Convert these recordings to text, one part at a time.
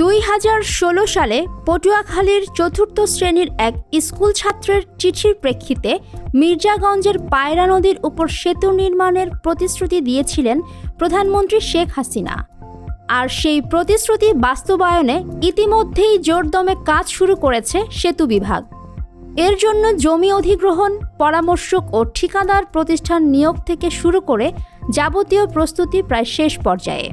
দুই হাজার ষোলো সালে পটুয়াখালীর চতুর্থ শ্রেণির এক স্কুল ছাত্রের চিঠির প্রেক্ষিতে মির্জাগঞ্জের পায়রা নদীর উপর সেতু নির্মাণের প্রতিশ্রুতি দিয়েছিলেন প্রধানমন্ত্রী শেখ হাসিনা। আর সেই প্রতিশ্রুতি বাস্তবায়নে ইতিমধ্যেই জোরদমে কাজ শুরু করেছে সেতু বিভাগ। এর জন্য জমি অধিগ্রহণ, পরামর্শক ও ঠিকাদার প্রতিষ্ঠান নিয়োগ থেকে শুরু করে যাবতীয় প্রস্তুতি প্রায় শেষ পর্যায়ে।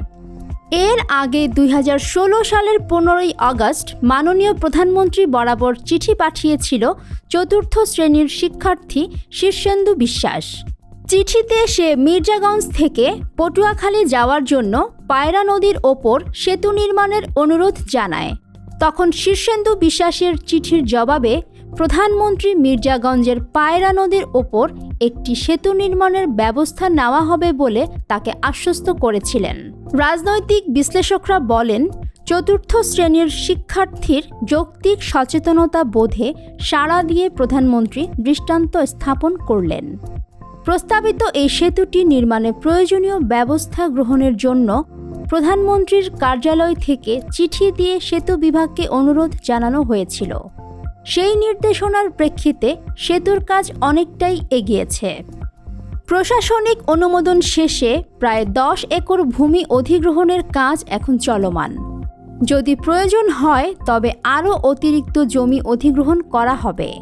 এর আগে দুই হাজার ষোলো সালের পনেরোই আগস্ট মাননীয় প্রধানমন্ত্রী বরাবর চিঠি পাঠিয়েছিল চতুর্থ শ্রেণির শিক্ষার্থী শীর্ষেন্দু বিশ্বাস। চিঠিতে সে মির্জাগঞ্জ থেকে পটুয়াখালী যাওয়ার জন্য পায়রা নদীর ওপর সেতু নির্মাণের অনুরোধ জানায়। তখন শীর্ষেন্দু বিশ্বাসের চিঠির জবাবে প্রধানমন্ত্রী মির্জাগঞ্জের পায়রা নদীর ওপর একটি সেতু নির্মাণের ব্যবস্থা নেওয়া হবে বলে তাকে আশ্বস্ত করেছিলেন। রাজনৈতিক বিশ্লেষকরা বলেন, চতুর্থ শ্রেণির শিক্ষার্থীর যৌক্তিক সচেতনতা বোধে সাড়া দিয়ে প্রধানমন্ত্রী দৃষ্টান্ত স্থাপন করলেন। প্রস্তাবিত এই সেতুটি নির্মাণে প্রয়োজনীয় ব্যবস্থা গ্রহণের জন্য প্রধানমন্ত্রীর কার্যালয় থেকে চিঠি দিয়ে সেতু বিভাগকে অনুরোধ জানানো হয়েছিল। সেই নির্দেশনার প্রেক্ষিতে সেতুর কাজ অনেকটাই এগিয়েছে। প্রশাসনিক অনুমোদন শেষে প্রায় দশ একর ভূমি অধিগ্রহণের কাজ এখন চলমান। যদি প্রয়োজন হয়, তবে আরও অতিরিক্ত জমি অধিগ্রহণ করা হবে।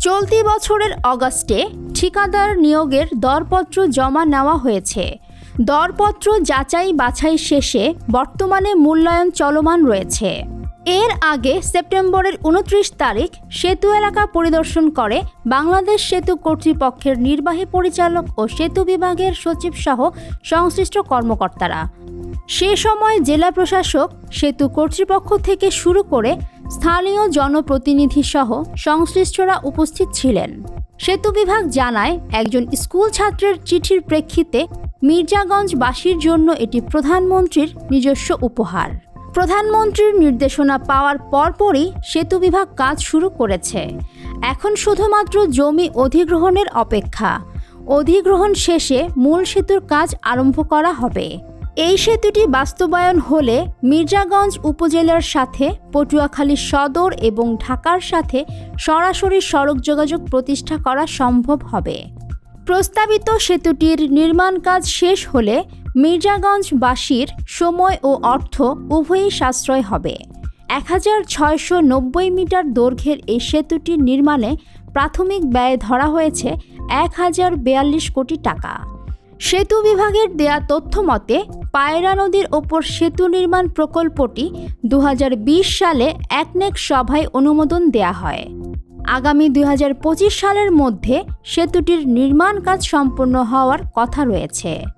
চলতি বছরের অগাস্টে ঠিকাদার নিয়োগের দরপত্র জমা নেওয়া হয়েছে। দরপত্র যাচাই বাছাই শেষে বর্তমানে মূল্যায়ন চলমান রয়েছে। এর আগে সেপ্টেম্বরের উনত্রিশ তারিখ সেতু এলাকা পরিদর্শন করে বাংলাদেশ সেতু কর্তৃপক্ষের নির্বাহী পরিচালক ও সেতু বিভাগের সচিব সহ সংশ্লিষ্ট কর্মকর্তারা। সে সময় জেলা প্রশাসক, সেতু কর্তৃপক্ষ থেকে শুরু করে স্থানীয় জনপ্রতিনিধি সহ সংশ্লিষ্টরা উপস্থিত ছিলেন। সেতু বিভাগ জানায়, একজন স্কুল ছাত্রের চিঠির প্রেক্ষিতে মির্জাগঞ্জবাসীর জন্য এটি প্রধানমন্ত্রীর নিজস্ব উপহার। প্রধানমন্ত্রীর নির্দেশনা পাওয়ার পরপরই সেতু বিভাগ কাজ শুরু করেছে। এখন শুধুমাত্র জমি অধিগ্রহণের অপেক্ষা। অধিগ্রহণ শেষে মূল সেতুর কাজ আরম্ভ করা হবে। এই সেতুটি বাস্তবায়ন হলে মির্জাগঞ্জ উপজেলার সাথে, পটুয়াখালী সদর এবং ঢাকার সাথে সরাসরি সড়ক যোগাযোগ প্রতিষ্ঠা করা সম্ভব হবে। প্রস্তাবিত সেতুটির নির্মাণ কাজ শেষ হলে মির্জাগঞ্জবাসীর সময় ও অর্থ উভয়ই সাশ্রয় হবে। এক হাজার ছয়শো নব্বই মিটার দৈর্ঘ্যের এই সেতুটির নির্মাণে প্রাথমিক ব্যয় ধরা হয়েছে এক হাজার বিয়াল্লিশ কোটি টাকা। সেতু বিভাগের দেয়া তথ্য মতে, পায়রা নদীর ওপর সেতু নির্মাণ প্রকল্পটি দু হাজার বিশ সালে একনেক সভায় অনুমোদন দেয়া হয়। আগামী দুই হাজার পঁচিশ সালের মধ্যে সেতুটির নির্মাণ কাজ সম্পন্ন হওয়ার কথা রয়েছে।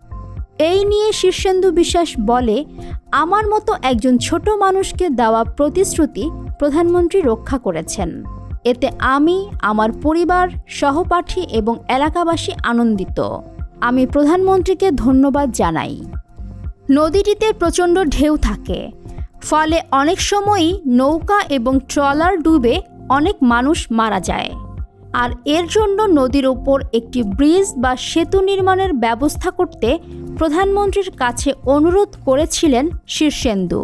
এই নিয়ে শীর্ষেন্দু বিশ্বাস বলে, আমার মতো একজন ছোট মানুষকে দেওয়া প্রতিশ্রুতি প্রধানমন্ত্রী রক্ষা করেছেন। এতে আমি, আমার পরিবার, সহপাঠী এবং এলাকাবাসী আনন্দিত। আমি প্রধানমন্ত্রীকে ধন্যবাদ জানাই। নদীটিতে প্রচণ্ড ঢেউ থাকে। ফলে অনেক সময়ই নৌকা এবং ট্রলার ডুবে অনেক মানুষ মারা যায়। আর এর জন্য নদীর ওপর একটি ব্রিজ বা সেতু নির্মাণের ব্যবস্থা করতে প্রধানমন্ত্রীর কাছে অনুরোধ করেছিলেন শীর্ষেন্দু।